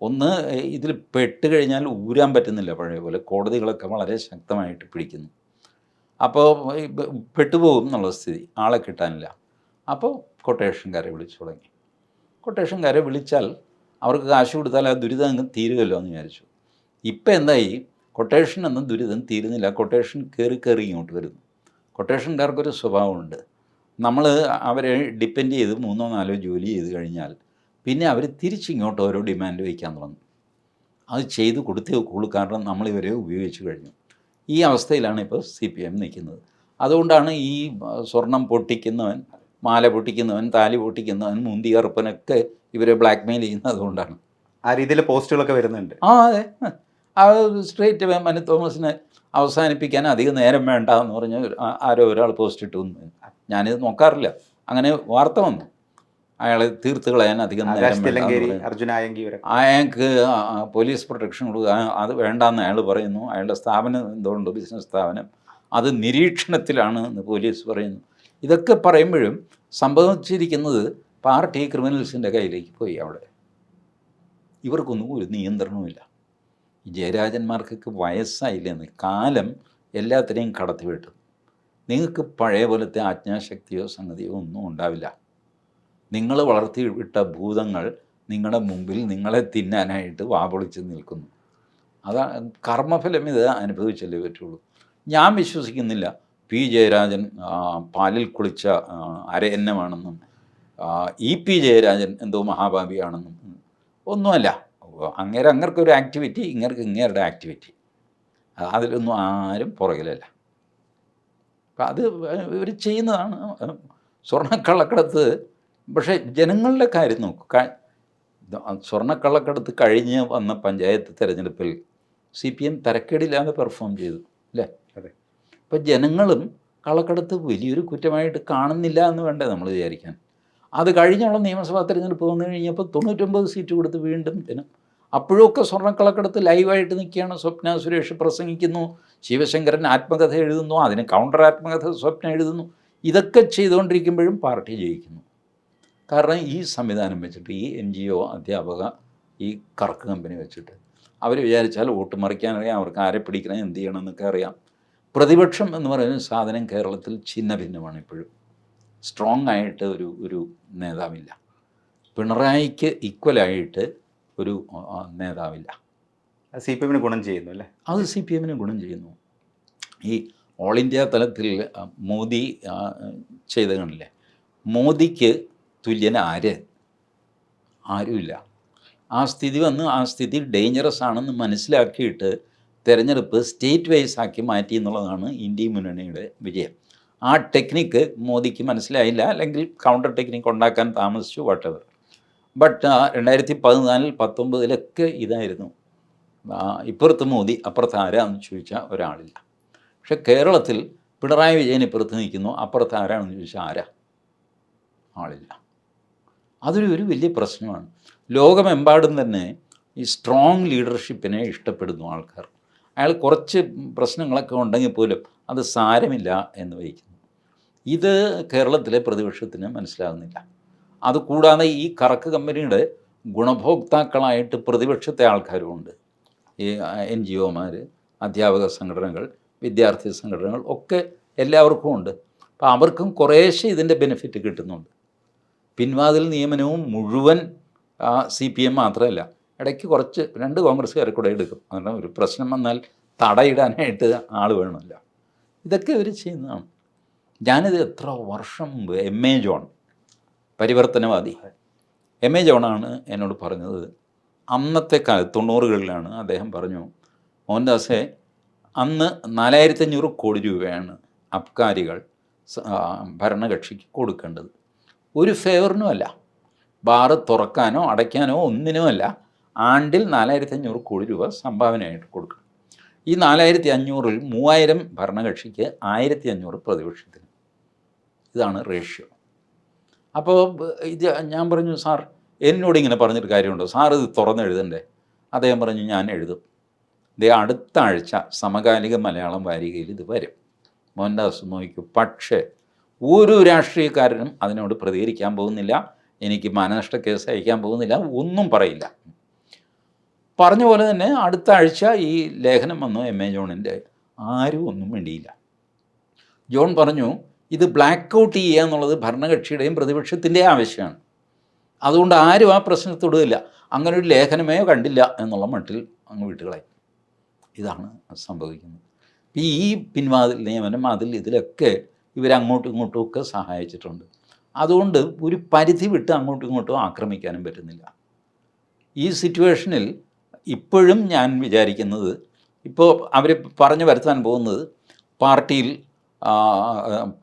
ഒന്ന് ഇതിൽ പെട്ട് കഴിഞ്ഞാൽ ഊരാൻ പറ്റുന്നില്ല പഴയ പോലെ. കോടതികളൊക്കെ വളരെ ശക്തമായിട്ട് പിടിക്കുന്നു. അപ്പോൾ പെട്ടുപോകും എന്നുള്ള സ്ഥിതി. ആളെ കിട്ടാനില്ല. അപ്പോൾ കൊട്ടേഷൻകാരെ വിളിച്ചു തുടങ്ങി. കൊട്ടേഷൻകാരെ വിളിച്ചാൽ അവർക്ക് കാശ് കൊടുത്താൽ ആ ദുരിതം അങ്ങ് തീരുമല്ലോ എന്ന് വിചാരിച്ചു. ഇപ്പം എന്തായി? കൊട്ടേഷൻ എന്ന ദുരിതം തീരുന്നില്ല. കൊട്ടേഷൻ കയറി കയറി ഇങ്ങോട്ട് വരുന്നു. കൊട്ടേഷൻകാർക്കൊരു സ്വഭാവമുണ്ട്. നമ്മൾ അവരെ ഡിപ്പെൻഡ് ചെയ്ത് മൂന്നോ നാലോ ജോലി ചെയ്ത് കഴിഞ്ഞാൽ പിന്നെ അവർ തിരിച്ചിങ്ങോട്ട് ഓരോ ഡിമാൻഡ് വയ്ക്കാൻ തുടങ്ങും. അത് ചെയ്ത് കൊടുത്തേ കൂടു കാരണം നമ്മളിവരെ ഉപയോഗിച്ച് കഴിഞ്ഞു. ഈ അവസ്ഥയിലാണ് ഇപ്പോൾ സി പി എം നിൽക്കുന്നത്. അതുകൊണ്ടാണ് ഈ സ്വർണം പൊട്ടിക്കുന്നവൻ മാല പൊട്ടിക്കുന്നവൻ താലി പൊട്ടിക്കുന്നവൻ മുന്തി കറുപ്പനൊക്കെ ഇവരെ ബ്ലാക്ക് മെയിൽ ചെയ്യുന്നത് അതുകൊണ്ടാണ്. ആ രീതിയിൽ പോസ്റ്റുകളൊക്കെ വരുന്നുണ്ട്. ആ അതെ. ആ സ്ട്രേറ്റ് മനു തോമസിനെ അവസാനിപ്പിക്കാൻ അധികം നേരം വേണ്ട എന്ന് പറഞ്ഞ് ആരോ ഒരാൾ പോസ്റ്റ് ഇട്ടു. ഞാനിത് നോക്കാറില്ല. അങ്ങനെ വാർത്ത വന്നു. അയാളെ തീർത്ത് കളയാൻ അധികം അയാൾക്ക് പോലീസ് പ്രൊട്ടക്ഷൻ കൊടുക്കുക അത് വേണ്ടാന്ന് അയാൾ പറയുന്നു. അയാളുടെ സ്ഥാപനം എന്തുകൊണ്ട്? ബിസിനസ് സ്ഥാപനം. അത് നിരീക്ഷണത്തിലാണ് എന്ന് പോലീസ് പറയുന്നു. ഇതൊക്കെ പറയുമ്പോഴും സംഭവിച്ചിരിക്കുന്നത് പാർട്ടി ക്രിമിനൽസിന്റെ കയ്യിലേക്ക് പോയി അവിടെ. ഇവർക്കൊന്നും ഒരു നിയന്ത്രണവുമില്ല. ജയരാജന്മാർക്കൊക്കെ വയസ്സായില്ലെന്ന് കാലം എല്ലാത്തിനെയും കടത്തി വിട്ടു. നിങ്ങൾക്ക് പഴയ പോലത്തെ ആജ്ഞാശക്തിയോ സംഗതിയോ ഒന്നും ഉണ്ടാവില്ല. നിങ്ങൾ വളർത്തി വിട്ട ഭൂതങ്ങൾ നിങ്ങളുടെ മുമ്പിൽ നിങ്ങളെ തിന്നാനായിട്ട് വാപൊളിച്ച് നിൽക്കുന്നു. അതാ കർമ്മഫലം ഇത് അനുഭവിച്ചല്ലേ പറ്റുള്ളൂ. ഞാൻ വിശ്വസിക്കുന്നില്ല. പി. ജയരാജൻ പാലിൽ കുളിച്ച അരയന്നമാണെന്നും ഇ. പി. ജയരാജൻ എന്തോ മഹാഭാവിയാണെന്നും. ഒന്നുമല്ല. അങ്ങേരെ അങ്ങർക്കൊരു ആക്ടിവിറ്റി ഇങ്ങർക്ക് ഇങ്ങേരുടെ ആക്ടിവിറ്റി അതിലൊന്നും ആരും പുറകിലല്ല. അപ്പം അത് ഇവർ ചെയ്യുന്നതാണ്. സ്വർണക്കള്ളക്കടത്ത് പക്ഷേ ജനങ്ങളുടെ കാര്യം നോക്കുക സ്വർണക്കള്ളക്കടത്ത് കഴിഞ്ഞ് വന്ന പഞ്ചായത്ത് തിരഞ്ഞെടുപ്പിൽ സി പി എം തരക്കേടില്ലാതെ പെർഫോം ചെയ്തു അല്ലേ? അതെ. അപ്പം ജനങ്ങളും കള്ളക്കടത്ത് വലിയൊരു കുറ്റമായിട്ട് കാണുന്നില്ല എന്ന് വേണ്ടേ നമ്മൾ വിചാരിക്കാൻ? അത് കഴിഞ്ഞുള്ള നിയമസഭാ തിരഞ്ഞെടുപ്പ് വന്നു കഴിഞ്ഞപ്പോൾ തൊണ്ണൂറ്റൊമ്പത് സീറ്റ് കൊടുത്ത് വീണ്ടും ജനം അപ്പോഴൊക്കെ സ്വർണക്കളക്കെടുത്ത് ലൈവായിട്ട് നിൽക്കുകയാണ് സ്വപ്ന സുരേഷ് പ്രസംഗിക്കുന്നു ശിവശങ്കരൻ ആത്മകഥ എഴുതുന്നു അതിന് കൗണ്ടർ ആത്മകഥ സ്വപ്ന എഴുതുന്നു. ഇതൊക്കെ ചെയ്തുകൊണ്ടിരിക്കുമ്പോഴും പാർട്ടി ജയിക്കുന്നു. കാരണം ഈ സംവിധാനം വെച്ചിട്ട് ഈ എൻ ജി ഒ അധ്യാപക ഈ കറക്ക് കമ്പനി വെച്ചിട്ട് അവർ വിചാരിച്ചാൽ വോട്ട് മറിക്കാനറിയാം അവർക്ക് ആരെ പിടിക്കണം എന്ത് ചെയ്യണം എന്നൊക്കെ അറിയാം. പ്രതിപക്ഷം എന്ന് പറയുന്ന സാധനം കേരളത്തിൽ ഛിന്ന ഭിന്നമാണ് ഇപ്പോഴും. സ്ട്രോങ് ആയിട്ട് ഒരു ഒരു നേതാവില്ല. പിണറായിക്ക് ഈക്വലായിട്ട് ഒരു നേതാവില്ല. സി പി എമ്മിന് ഗുണം ചെയ്യുന്നു അല്ലേ? അത് സി പി എമ്മിന് ഗുണം ചെയ്യുന്നു. ഈ ഓൾ ഇന്ത്യ തലത്തിൽ മോദി ചെയ്ത കണ്ടില്ലേ? മോദിക്ക് തുല്യൻ ആര്? ആരുമില്ല. ആ സ്ഥിതി വന്ന് ആ സ്ഥിതി ഡേഞ്ചറസ് ആണെന്ന് മനസ്സിലാക്കിയിട്ട് തിരഞ്ഞെടുപ്പ് സ്റ്റേറ്റ് വൈസ് ആക്കി മാറ്റി എന്നുള്ളതാണ് ഇന്ത്യ മുന്നണിയുടെ വിജയം. ആ ടെക്നിക്ക് മോദിക്ക് മനസ്സിലായില്ല. അല്ലെങ്കിൽ കൗണ്ടർ ടെക്നിക്ക് ഉണ്ടാക്കാൻ താമസിച്ചു വാട്ടവർ ബട്ട് രണ്ടായിരത്തി പതിനാലിൽ പത്തൊമ്പതിലൊക്കെ ഇതായിരുന്നു. ഇപ്പുറത്ത് മോദി അപ്പുറത്ത് ആരാന്ന് ചോദിച്ചാൽ ഒരാളില്ല. പക്ഷെ കേരളത്തിൽ പിണറായി വിജയൻ ഇപ്പുറത്ത് നിൽക്കുന്നു അപ്പുറത്ത് ആരാണെന്ന് ചോദിച്ചാൽ ആരാ? ആളില്ല. അതൊരു ഒരു വലിയ പ്രശ്നമാണ്. ലോകമെമ്പാടും തന്നെ ഈ സ്ട്രോങ് ലീഡർഷിപ്പിനെ ഇഷ്ടപ്പെടുന്നു ആൾക്കാർ. അയാൾ കുറച്ച് പ്രശ്നങ്ങളൊക്കെ ഉണ്ടെങ്കിൽ പോലും അത് സാരമില്ല എന്ന് വഹിക്കുന്നു. ഇത് കേരളത്തിലെ പ്രതിപക്ഷത്തിന് മനസ്സിലാകുന്നില്ല. അതുകൂടാതെ ഈ കറക്ക് കമ്പനിയുടെ ഗുണഭോക്താക്കളായിട്ട് പ്രതിപക്ഷത്തെ ആൾക്കാരുമുണ്ട്. ഈ എൻ ജി ഒമാർ അധ്യാപക സംഘടനകൾ വിദ്യാർത്ഥി സംഘടനകൾ ഒക്കെ എല്ലാവർക്കും ഉണ്ട്. അപ്പോൾ അവർക്കും കുറേശ്ശെ ഇതിന്റെ ബെനിഫിറ്റ് കിട്ടുന്നുണ്ട്. പിൻവാതിൽ നിയമനവും മുഴുവൻ സി പി എം മാത്രമല്ല ഇടയ്ക്ക് കുറച്ച് രണ്ട് കോൺഗ്രസ്സുകാരെ കൂടെ എടുക്കും. കാരണം ഒരു പ്രശ്നം വന്നാൽ തടയിടാനായിട്ട് ആൾ വേണമല്ല. ഇതൊക്കെ ഇവർ ചെയ്യുന്നതാണ്. ഞാനിത് എത്ര വർഷം മുമ്പ് എം എ ജോൺ പരിവർത്തനവാദി. എം എ ജോണാണ് എന്നോട് പറഞ്ഞത്. അന്നത്തെ കാലത്ത് തൊണ്ണൂറുകളിലാണ് അദ്ദേഹം പറഞ്ഞു മോഹൻദാസെ അന്ന് നാലായിരത്തഞ്ഞൂറ് കോടി രൂപയാണ് അബ്കാരികൾ ഭരണകക്ഷിക്ക് കൊടുക്കേണ്ടത്. ഒരു ഫേവറിനും അല്ല. ബാറ് തുറക്കാനോ അടയ്ക്കാനോ ഒന്നിനുമല്ല ആണ്ടിൽ നാലായിരത്തി അഞ്ഞൂറ് കോടി രൂപ സംഭാവനയായിട്ട് കൊടുക്കണം. ഈ നാലായിരത്തി അഞ്ഞൂറിൽ മൂവായിരം ഭരണകക്ഷിക്ക് ആയിരത്തി അഞ്ഞൂറ് പ്രതിപക്ഷത്തിന്. ഇതാണ് റേഷ്യോ അപ്പോൾ ഇത് ഞാൻ പറഞ്ഞു സാർ എന്നോട് ഇങ്ങനെ പറഞ്ഞിട്ട് കാര്യമുണ്ടോ? സാർ ഇത് തുറന്നെഴുതണ്ടേ അദ്ദേഹം പറഞ്ഞു ഞാൻ എഴുതും. ദേ അടുത്ത ആഴ്ച സമകാലിക മലയാളം വാരികയിൽ ഇത് വരും. മോഹൻദാസ് നോക്കൂ പക്ഷേ ഒരു രാഷ്ട്രീയക്കാരനും അതിനോട് പ്രതികരിക്കാൻ പോകുന്നില്ല. എനിക്ക് മാനനഷ്ട കേസ് അയക്കാൻ പോകുന്നില്ല. ഒന്നും പറയില്ല. പറഞ്ഞ പോലെ തന്നെ അടുത്ത ആഴ്ച ഈ ലേഖനം വന്നു? എം. എ. ജോണിന്റെ ആരും ഒന്നും വേണ്ടിയില്ല ജോൺ പറഞ്ഞു ഇത് ബ്ലാക്ക് ഔട്ട് ചെയ്യുക എന്നുള്ളത് ഭരണകക്ഷിയുടെയും പ്രതിപക്ഷത്തിന്റെയും ആവശ്യമാണ്. അതുകൊണ്ട് ആരും ആ പ്രശ്നത്തൊടുകില്ല അങ്ങനെ ഒരു ലേഖനമേ കണ്ടില്ല എന്നുള്ള മട്ടിൽ അങ്ങ് വീട്ടുകളായി. ഇതാണ് സംഭവിക്കുന്നത്. ഈ പിൻവാതിൽ നിയമനം അതിൽ ഇതിലൊക്കെ ഇവരങ്ങോട്ടും ഇങ്ങോട്ടും ഒക്കെ സഹായിച്ചിട്ടുണ്ട്. അതുകൊണ്ട് ഒരു പരിധി വിട്ട് അങ്ങോട്ടും ഇങ്ങോട്ടും ആക്രമിക്കാനും പറ്റുന്നില്ല. ഈ സിറ്റുവേഷനിൽ ഇപ്പോഴും ഞാൻ വിചാരിക്കുന്നത് ഇപ്പോൾ അവർ പറഞ്ഞു വരുത്താൻ പോകുന്നത് പാർട്ടിയിൽ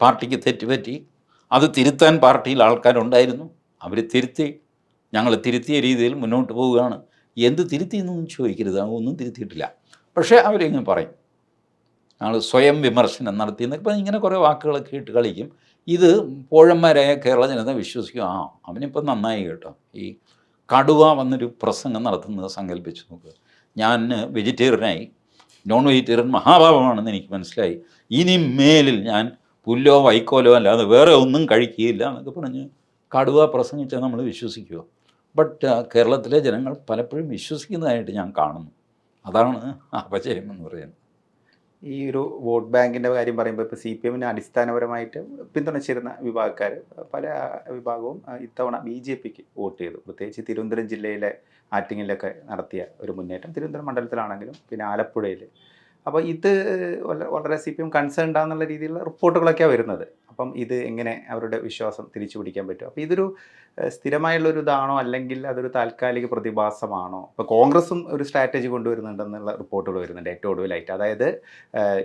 പാർട്ടിക്ക് തെറ്റുപറ്റി അത് തിരുത്താൻ പാർട്ടിയിൽ ആൾക്കാരുണ്ടായിരുന്നു. അവർ തിരുത്തി ഞങ്ങൾ തിരുത്തിയ രീതിയിൽ മുന്നോട്ട് പോവുകയാണ്. എന്ത് തിരുത്തി എന്നൊന്നും ചോദിക്കരുത് ഒന്നും തിരുത്തിയിട്ടില്ല. പക്ഷേ അവരിങ്ങനെ പറയും. ഞങ്ങൾ സ്വയം വിമർശനം നടത്തി എന്നൊക്കെ ഇങ്ങനെ കുറേ വാക്കുകളൊക്കെ ഇട്ട് കളിക്കും. ഇത് പോഴന്മാരായ കേരള ജനത വിശ്വസിക്കും. ആ അവനിപ്പം നന്നായി കേട്ടോ. ഈ കടുവ വന്നൊരു പ്രസംഗം നടത്തുന്നത് സങ്കല്പിച്ച് നോക്കുക ഞാൻ വെജിറ്റേറിയനായി. നോൺ വെജിറ്റേറിയൻ മഹാഭാവമാണെന്ന് എനിക്ക് മനസ്സിലായി. ഇനി മേലിൽ ഞാൻ പുല്ലോ വൈക്കോലോ അല്ലാതെ വേറെ ഒന്നും കഴിക്കുകയില്ല എന്നൊക്കെ പറഞ്ഞ് കടുവ പ്രസംഗിച്ചാൽ നമ്മൾ വിശ്വസിക്കുമോ ബട്ട് കേരളത്തിലെ ജനങ്ങൾ പലപ്പോഴും വിശ്വസിക്കുന്നതായിട്ട് ഞാൻ കാണുന്നു. അതാണ് അപചയം എന്ന് പറയുന്നത്. ഈ ഒരു വോട്ട് ബാങ്കിന്റെ കാര്യം പറയുമ്പോൾ ഇപ്പോൾ സി പി എമ്മിന് അടിസ്ഥാനപരമായിട്ട് പിന്തുണച്ചിരുന്ന വിഭാഗക്കാർ പല വിഭാഗവും ഇത്തവണ ബി ജെ പിക്ക് വോട്ട് ചെയ്തു. പ്രത്യേകിച്ച് തിരുവനന്തപുരം ജില്ലയിലെ ആറ്റിങ്ങിലൊക്കെ നടത്തിയ ഒരു മുന്നേറ്റം. തിരുവനന്തപുരം മണ്ഡലത്തിലാണെങ്കിലും പിന്നെ ആലപ്പുഴയിൽ അപ്പോൾ ഇത് വളരെ സി പി എം കൺസേൺഡ് ആണെന്നുള്ള രീതിയിലുള്ള റിപ്പോർട്ടുകളൊക്കെയാണ് വരുന്നത്. അപ്പം ഇത് എങ്ങനെ അവരുടെ വിശ്വാസം തിരിച്ചു പിടിക്കാൻ പറ്റും? അപ്പോൾ ഇതൊരു സ്ഥിരമായുള്ള സ്ഥിരമായുള്ളൊരു ഇതാണോ? അല്ലെങ്കിൽ അതൊരു താൽക്കാലിക പ്രതിഭാസമാണോ? ഇപ്പോൾ കോൺഗ്രസും ഒരു സ്ട്രാറ്റജി കൊണ്ടുവരുന്നുണ്ടെന്നുള്ള റിപ്പോർട്ടുകൾ വരുന്നുണ്ട് ഏറ്റവും ഒടുവിലായിട്ട്. അതായത്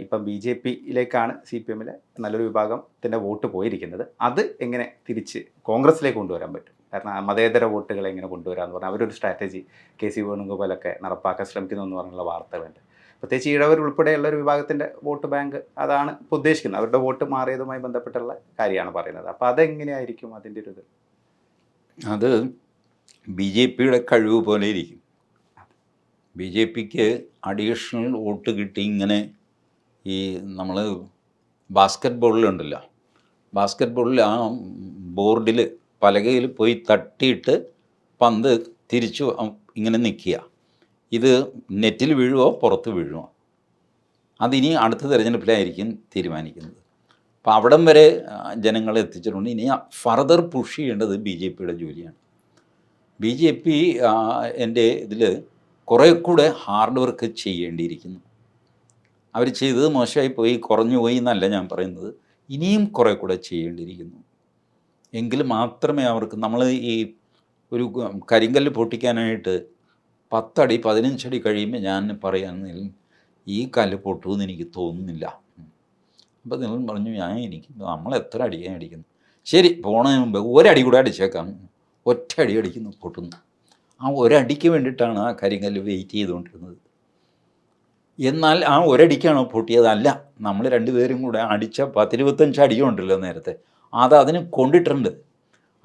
ഇപ്പം ബി ജെ പിയിലേക്കാണ് സി പി എമ്മിലെ നല്ലൊരു വിഭാഗത്തിന്റെ വോട്ട് പോയിരിക്കുന്നത്. അത് എങ്ങനെ തിരിച്ച് കോൺഗ്രസ്സിലേക്ക് കൊണ്ടുവരാൻ പറ്റും? കാരണം മതേതര വോട്ടുകളെ എങ്ങനെ കൊണ്ടുവരാമെന്ന് പറഞ്ഞാൽ അവരൊരു സ്ട്രാറ്റജി കെ സി വേണുഗോപാലൊക്കെ നടപ്പാക്കാൻ ശ്രമിക്കുന്നു എന്ന് പറഞ്ഞുള്ള വാർത്തകളുണ്ട്. പ്രത്യേകിച്ച് ഈഴവർ ഉൾപ്പെടെയുള്ള ഒരു വിഭാഗത്തിന്റെ വോട്ട് ബാങ്ക് അതാണ് ഇപ്പോൾ ഉദ്ദേശിക്കുന്നത്. അവരുടെ വോട്ട് മാറിയതുമായി ബന്ധപ്പെട്ടുള്ള കാര്യമാണ് പറയുന്നത്. അപ്പോൾ അതെങ്ങനെയായിരിക്കും അതിന്റെ ഒരു ഇത്? അത് ബി ജെ പിയുടെ കഴിവ് പോലെ ഇരിക്കും. ബി ജെ പിക്ക് അഡീഷണൽ വോട്ട് കിട്ടി ഇങ്ങനെ ഈ നമ്മൾ ബാസ്ക്കറ്റ് ബോളിലുണ്ടല്ലോ ബാസ്ക്കറ്റ് ബോളിൽ ആ ബോർഡിൽ പലകയിൽ പോയി തട്ടിയിട്ട് പന്ത് തിരിച്ചു ഇങ്ങനെ നിൽക്കുക. ഇത് നെറ്റിൽ വീഴുമോ പുറത്ത് വീഴുമോ അതിനി അടുത്ത തിരഞ്ഞെടുപ്പിലായിരിക്കും തീരുമാനിക്കുന്നത്. അപ്പോൾ അവിടം വരെ ജനങ്ങളെ എത്തിച്ചിട്ടുണ്ട്. ഇനി ഫർദർ പുഷ് ചെയ്യേണ്ടത് ബി ജെ പിയുടെ ജോലിയാണ്. ബി ജെ പി എന്റെ ഇതിൽ കുറേ കൂടെ ഹാർഡ് വർക്ക് ചെയ്യേണ്ടിയിരിക്കുന്നു. അവർ ചെയ്തത് മോശമായി പോയി കുറഞ്ഞു പോയി എന്നല്ല ഞാൻ പറയുന്നത്. ഇനിയും കുറേ കൂടെ ചെയ്യേണ്ടിയിരിക്കുന്നു. എങ്കിൽ മാത്രമേ അവർക്ക് നമ്മൾ ഈ ഒരു കരിങ്കല്ല് പൊട്ടിക്കാനായിട്ട് പത്തടി പതിനഞ്ചടി കഴിയുമ്പോൾ ഞാൻ പറയാമെന്നിൽ ഈ കല്ല് പൊട്ടുമെന്ന് എനിക്ക് തോന്നുന്നില്ല. അപ്പോൾ നിങ്ങൾ പറഞ്ഞു ഞാൻ എനിക്ക് നമ്മൾ എത്ര അടിക്കാൻ അടിക്കുന്നു ശരി പോണതിന് മുമ്പ് ഒരടി കൂടെ അടിച്ചേക്കാം. ഒറ്റ അടി അടിക്കുന്നു പൊട്ടുന്നു. ആ ഒരടിക്ക് വേണ്ടിയിട്ടാണ് ആ കരിങ്കല്ല് വെയിറ്റ് ചെയ്തുകൊണ്ടിരുന്നത്. എന്നാൽ ആ ഒരടിക്കാണോ പൊട്ടിയതല്ല. നമ്മൾ രണ്ടുപേരും കൂടെ അടിച്ച പത്തിരുപത്തഞ്ച് അടിയുണ്ടല്ലോ നേരത്തെ. അത് അതിന് കൊണ്ടിട്ടുണ്ട്.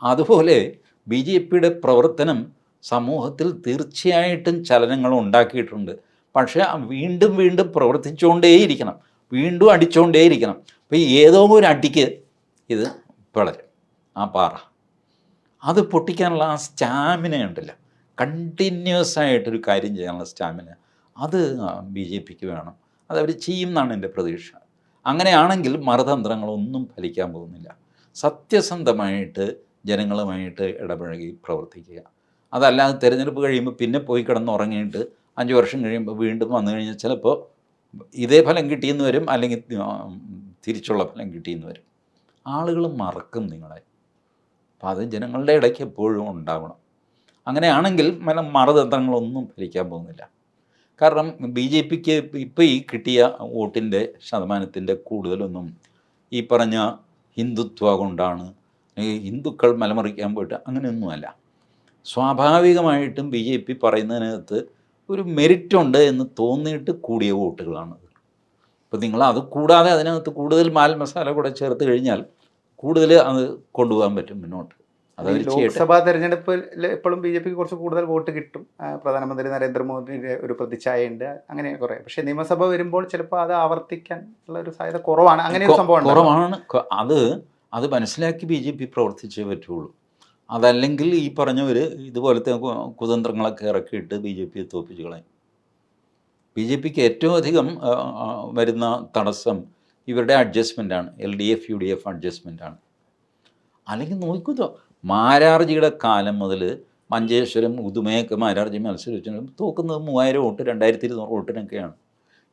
അതുപോലെ ബി ജെ പിയുടെ പ്രവർത്തനം സമൂഹത്തിൽ തീർച്ചയായിട്ടും ചലനങ്ങൾ ഉണ്ടാക്കിയിട്ടുണ്ട്. പക്ഷേ വീണ്ടും വീണ്ടും പ്രവർത്തിച്ചുകൊണ്ടേയിരിക്കണം. വീണ്ടും അടിച്ചുകൊണ്ടേയിരിക്കണം. അപ്പോൾ ഏതോ ഒരു അടിക്ക് ഇത് പിളരും ആ പാറ. അത് പൊട്ടിക്കാനുള്ള ആ സ്റ്റാമിന ഉണ്ടല്ലോ. കണ്ടിന്യൂസ് ആയിട്ടൊരു കാര്യം ചെയ്യാനുള്ള സ്റ്റാമിന. അത് ബി ജെ പിക്ക് വേണം. അത് ചെയ്യും എന്നാണ് എന്റെ പ്രതീക്ഷ. അങ്ങനെയാണെങ്കിൽ മറുതന്ത്രങ്ങളൊന്നും ഫലിക്കാൻ പോകുന്നില്ല. സത്യസന്ധമായിട്ട് ജനങ്ങളുമായിട്ട് ഇടപഴകി പ്രവർത്തിക്കുക. അതല്ലാതെ തിരഞ്ഞെടുപ്പ് കഴിയുമ്പോൾ പിന്നെ പോയി കിടന്നുറങ്ങിയിട്ട് അഞ്ച് വർഷം കഴിയുമ്പോൾ വീണ്ടും വന്നു കഴിഞ്ഞാൽ ചിലപ്പോൾ ഇതേ ഫലം കിട്ടിയെന്ന് വരും അല്ലെങ്കിൽ തിരിച്ചുള്ള ഫലം കിട്ടിയെന്ന് വരും. ആളുകൾ മറക്കും നിങ്ങളെ. അപ്പം അത് ജനങ്ങളുടെ ഇടയ്ക്ക് എപ്പോഴും ഉണ്ടാവണം. അങ്ങനെയാണെങ്കിൽ മല മറുതന്ത്രങ്ങളൊന്നും ഫലിക്കാൻ പോകുന്നില്ല. കാരണം ബി ജെ പിക്ക് ഇപ്പോൾ ഈ കിട്ടിയ വോട്ടിന്റെ ശതമാനത്തിന്റെ കൂടുതലൊന്നും ഈ പറഞ്ഞ ഹിന്ദുത്വ കൊണ്ടാണ് ഹിന്ദുക്കൾ മലമറിക്കാൻ പോയിട്ട് അങ്ങനെയൊന്നുമല്ല. സ്വാഭാവികമായിട്ടും ബി ജെ പി പറയുന്നതിനകത്ത് ഒരു മെറിറ്റ് ഉണ്ട് എന്ന് തോന്നിയിട്ട് കൂടിയ വോട്ടുകളാണ്. അപ്പോൾ നിങ്ങൾ അത് കൂടാതെ അതിനകത്ത് കൂടുതൽ മാൽ മസാല കൂടെ ചേർത്ത് കഴിഞ്ഞാൽ കൂടുതൽ അത് കൊണ്ടുപോകാൻ പറ്റും മുന്നോട്ട്. അത് ലോക്സഭാ തെരഞ്ഞെടുപ്പിൽ എപ്പോഴും ബി ജെ പിക്ക് കുറച്ച് കൂടുതൽ വോട്ട് കിട്ടും. പ്രധാനമന്ത്രി നരേന്ദ്രമോദിയുടെ ഒരു പ്രതിച്ഛായയുണ്ട്. അങ്ങനെ കുറേ. പക്ഷേ നിയമസഭ വരുമ്പോൾ ചിലപ്പോൾ അത് ആവർത്തിക്കാൻ ഉള്ള ഒരു സാധ്യത കുറവാണ്. അങ്ങനെ ഒരു കൊ- സംഭവം കുറവാണ്. അത് അത് മനസ്സിലാക്കി ബി ജെ പി പ്രവർത്തിച്ചേ പറ്റുള്ളൂ. അതല്ലെങ്കിൽ ഈ പറഞ്ഞവർ ഇതുപോലത്തെ കുതന്ത്രങ്ങളൊക്കെ ഇറക്കിയിട്ട് ബി ജെ പിയെ തോപ്പിച്ചു കളയും. ബി ജെ പിക്ക് ഏറ്റവും അധികം വരുന്ന തടസ്സം ഇവരുടെ അഡ്ജസ്റ്റ്മെന്റാണ് L D F U D F അഡ്ജസ്റ്റ്മെന്റാണ് അല്ലെങ്കിൽ നോക്കൂ മാരാർജിയുടെ കാലം മുതൽ മഞ്ചേശ്വരം ഉദുമയൊക്കെ മാരാർജി മത്സരിച്ചു തോക്കുന്നത് മൂവായിരം വോട്ട് രണ്ടായിരത്തി ഇരുന്നൂറ് വോട്ടിനൊക്കെയാണ്.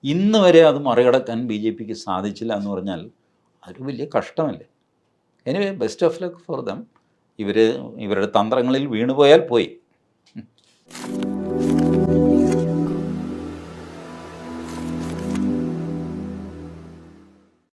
ഇന്ന് വരെ അത് മറികടക്കാൻ ബി ജെ പിക്ക് സാധിച്ചില്ല എന്ന് പറഞ്ഞാൽ അതൊരു വലിയ കഷ്ടമല്ലേ? Anyway best of luck for them ഇവർ ഇവരുടെ തന്ത്രങ്ങളിൽ വീണുപോയാൽ പോയി.